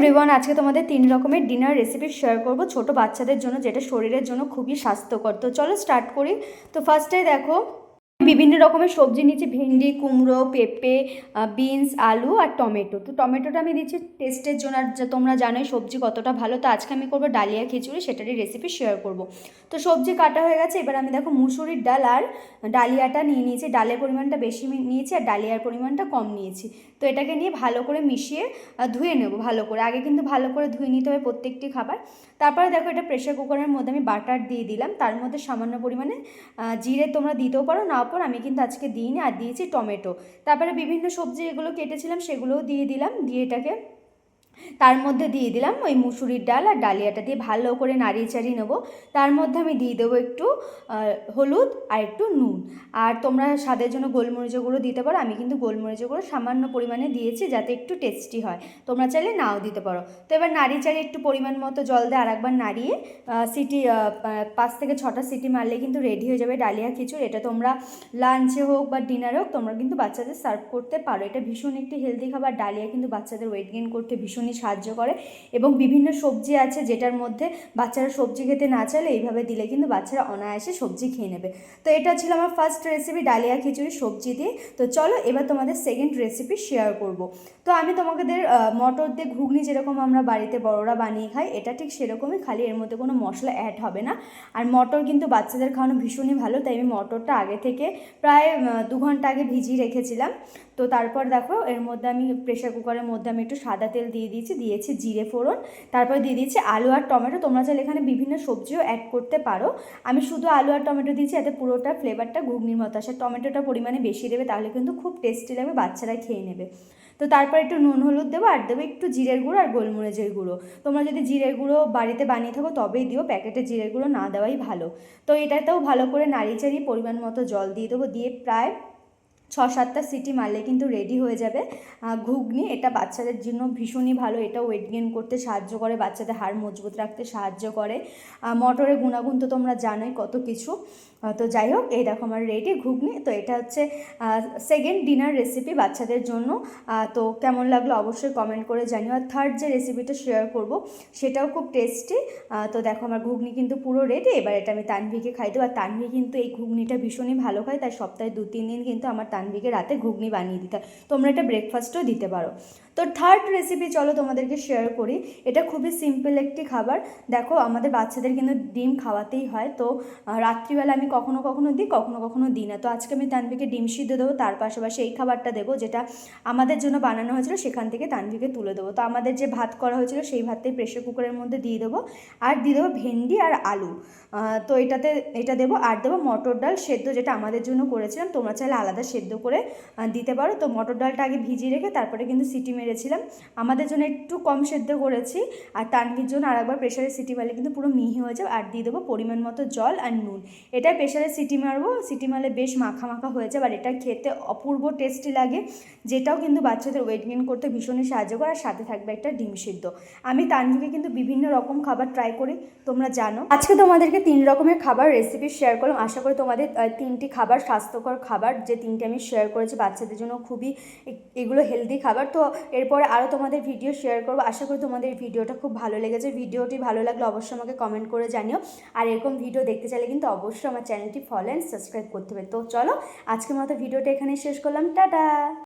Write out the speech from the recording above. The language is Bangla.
এভরিওয়ান আজকে তোমাদের তিন রকমের ডিনার রেসিপি শেয়ার করব ছোটো বাচ্চাদের জন্য, যেটা শরীরের জন্য খুবই স্বাস্থ্যকর। তো চলো স্টার্ট করি। তো ফার্স্টে দেখো বিভিন্ন রকমের সবজি নিচ্ছি ভেন্ডি, কুমড়ো, পেঁপে বিনস, আলু আর টমেটো। তো টমেটোটা আমি দিচ্ছি টেস্টের জন্য আর তোমরা জানোই সবজি কতটা ভালো। তো আজকে আমি করব ডালিয়া খিচুড়ি, সেটারই রেসিপি শেয়ার করব। তো সবজি কাটা হয়ে গেছে, এবার আমি দেখো মুসুরির ডাল আর ডালিয়াটা নিয়ে নিয়েছি। ডালের পরিমাণটা বেশি নিয়েছি আর ডালিয়ার পরিমাণটা কম নিয়েছি। তো এটাকে নিয়ে ভালো করে মিশিয়ে ধুয়ে নেব ভালো করে। আগে কিন্তু ভালো করে ধুয়ে নিতে হবে প্রত্যেকটি খাবার। তারপরে দেখো এটা প্রেশার কুকারের মধ্যে আমি বাটার দিয়ে দিলাম। তার মধ্যে সামান্য পরিমাণে জিরে তোমরা দিতেও পারো, নাও পারো আমি কিন্তু আজকে দিইনি, আর দিয়েছি টমেটো। তারপরে বিভিন্ন সবজি এগুলো কেটেছিলাম, সেগুলোও দিয়ে দিলাম, দিয়ে এটাকে তার মধ্যে দিয়ে দিলাম ওই মুসুরির ডাল আর ডালিয়াটা দিয়ে ভালো করে নাড়িয়ে চাড়িয়ে নেব। তার মধ্যে আমি দিয়ে দেবো একটু হলুদ আর একটু নুন। আর তোমরা স্বাদের জন্য গোলমরিচের গুঁড়ো দিতে পারো। আমি কিন্তু গোলমরিচের গুঁড়ো সামান্য পরিমাণে দিয়েছি যাতে একটু টেস্টি হয়। তোমরা চাইলে নাও দিতে পারো। তো এবার নাড়িয়ে চাড়িয়ে একটু পরিমাণ মতো জল দিয়ে আরেকবার নাড়িয়ে সিটি পাঁচ থেকে ছটা সিটি মারলে কিন্তু রেডি হয়ে যাবে ডালিয়া খিচুড়ি। এটা তোমরা লাঞ্চে হোক বা ডিনারে হোক, তোমরা কিন্তু বাচ্চাদের সার্ভ করতে পারো। এটা ভীষণ একটি হেলদি খাবার। ডালিয়া কিন্তু বাচ্চাদের ওয়েট গেইন করতে ভীষণই সাহায্য করে এবং বিভিন্ন সবজি আছে যেটার মধ্যে বাচ্চারা সবজি খেতে না চাইলে এইভাবে দিলে কিন্তু বাচ্চারা অনায়াসে সবজি খেয়ে নেবে। তো এটা ছিল আমার ফার্স্ট রেসিপি ডালিয়া খিচুড়ি সবজি দিয়ে। তো চলো এবার তোমাদের সেকেন্ড রেসিপি শেয়ার করব। তো আমি তোমাদের মটর দিয়ে ঘুগনি যেরকম আমরা বাড়িতে বড়রা বানিয়ে খাই, এটা ঠিক সেরকমই, খালি এর মধ্যে কোনো মশলা অ্যাড হবে না। আর মটর কিন্তু বাচ্চাদের খাওয়ানো ভীষণই ভালো, তাই আমি মটরটা আগে থেকে প্রায় দু ঘণ্টা আগে ভিজিয়ে রেখেছিলাম। তো তারপর দেখো এর মধ্যে আমি প্রেশার কুকারের মধ্যে আমি একটু সাদা তেল দিয়ে দিয়েছি দিয়েছি জিরে ফোড়ন, তারপর দিয়ে দিয়েছি আলু আর টমেটো। তোমরা চাইলে এখানে বিভিন্ন সবজিও অ্যাড করতে পারো। আমি শুধু আলু আর টমেটো দিয়েছি, এতে পুরোটা ফ্লেভারটা ঘুগনির মতো আসে। টমেটোটা পরিমাণে বেশি দেবে, তাহলে কিন্তু খুব টেস্টি লাগবে বাচ্চারা খেয়ে নেবে। তো তারপর একটু নুন হলুদ দেবো আর দেবো একটু জিরের গুঁড়ো আর গোলমরিচের গুঁড়ো। তোমরা যদি জিরের গুঁড়ো বাড়িতে বানিয়ে থাকো, তবেই দিও, প্যাকেটে জিরের গুঁড়ো না দেওয়াই ভালো। তো এটাতেও ভালো করে নাড়িয়ে চাড়িয়ে পরিমাণ মতো জল দিয়ে দেবো, দিয়ে প্রায় ছ সাতটা সিটি মারলে কিন্তু রেডি হয়ে যাবে। ঘুগনি, এটা বাচ্চাদের জন্য ভীষণই ভালো। এটা ওয়েট গেইন করতে সাহায্য করে, বাচ্চাদের হাড় মজবুত রাখতে সাহায্য করে। মটরের গুণাগুণ তো তোমরা জানোই কত কিছু। তো যাই হোক, এই দেখো আমার রেডি ঘুগনি। তো এটা হচ্ছে সেকেন্ড ডিনার রেসিপি বাচ্চাদের জন্য। তো কেমন লাগল অবশ্যই কমেন্ট করে জানিও। আর থার্ড যে রেসিপিটা শেয়ার করব, সেটাও খুব টেস্টি তো দেখো আমার ঘুগনি কিন্তু পুরো রেডি এবার এটা আমি তানভিকে খাই দেবো। আর তানভি কিন্তু এই ঘুগনিটা ভীষণই ভালো খায়। তাই সপ্তাহে দু তিন দিন কিন্তু আমার তানভিকে রাতে ঘুগনি বানিয়ে দিতে তোমরা এটা ব্রেকফাস্টও দিতে পারো। তো থার্ড রেসিপি চলো তোমাদেরকে শেয়ার করি। এটা খুবই সিম্পল একটি খাবার। দেখো, আমাদের বাচ্চাদের কিন্তু ডিম খাওয়াতেই হয়। তো রাত্রিবেলা আমি কখনো কখনো দিই, কখনো কখনো দিই না। তো আজকে আমি তানভিকে ডিম সিদ্ধ দেবো, তার পাশাপাশি এই খাবারটা দেবো, যেটা আমাদের জন্য বানানো হয়েছিল, সেখান থেকে তানভিকে তুলে দেবো। তো আমাদের যে ভাত করা হয়েছিল, সেই ভাতটাই প্রেশার কুকারের মধ্যে দিয়ে দেবো। আর দিয়ে দেবো ভেন্ডি আর আলু। তো এটাতে, এটা দেবো, আর দেবো মটর ডাল সেদ্ধ, যেটা আমাদের জন্য করেছিলাম। তোমরা চাইলে আলাদা সেদ্ধ করে দিতে পারো। তো মটর ডালটা আগে ভিজিয়ে রেখে তারপরে কিন্তু সিটি মেরেছিলাম। আমাদের জন্য একটু কম সেদ্ধ করেছি, আর তানভির জন্য আরেকবার প্রেশারে সিটি মারলে কিন্তু পুরো মিহি হয়ে যাবে। আর দিয়ে দেবো পরিমাণ মতো জল আর নুন। এটা প্রেশারে সিটি মারবো, সিটি মারলে বেশ মাখা মাখা হয়ে যাবে। আর এটা খেতে অপূর্ব টেস্টি লাগে, যেটাও কিন্তু বাচ্চাদের ওয়েট গেন করতে ভীষণই সাহায্য করে। আর সাথে থাকবে একটা ডিম সিদ্ধ। আমি তানভিকে কিন্তু বিভিন্ন রকম খাবার ট্রাই করি, তোমরা জানো। আজকে তোমাদেরকে তিন রকমের খাবার রেসিপি শেয়ার করলাম। আশা করি তোমাদের তিনটি খাবার স্বাস্থ্যকর খাবার, যে তিনটে আমি শেয়ার করেছি, বাচ্চাদের জন্য খুবই এগুলো হেলদি খাবার। তো এরপরে আরও তোমাদের ভিডিও শেয়ার করব। আশা করি তোমাদের ভিডিওটা খুব ভালো লেগেছে। ভিডিওটি ভালো লাগলে অবশ্যই আমাকে কমেন্ট করে জানিও। আর এরকম ভিডিও দেখতে চাইলে কিন্তু অবশ্যই আমার চ্যানেলটি ফলো অ্যান্ড সাবস্ক্রাইব করতে হবে। তো চলো, আজকের মতো ভিডিওটা এখানেই শেষ করলাম। টাটা!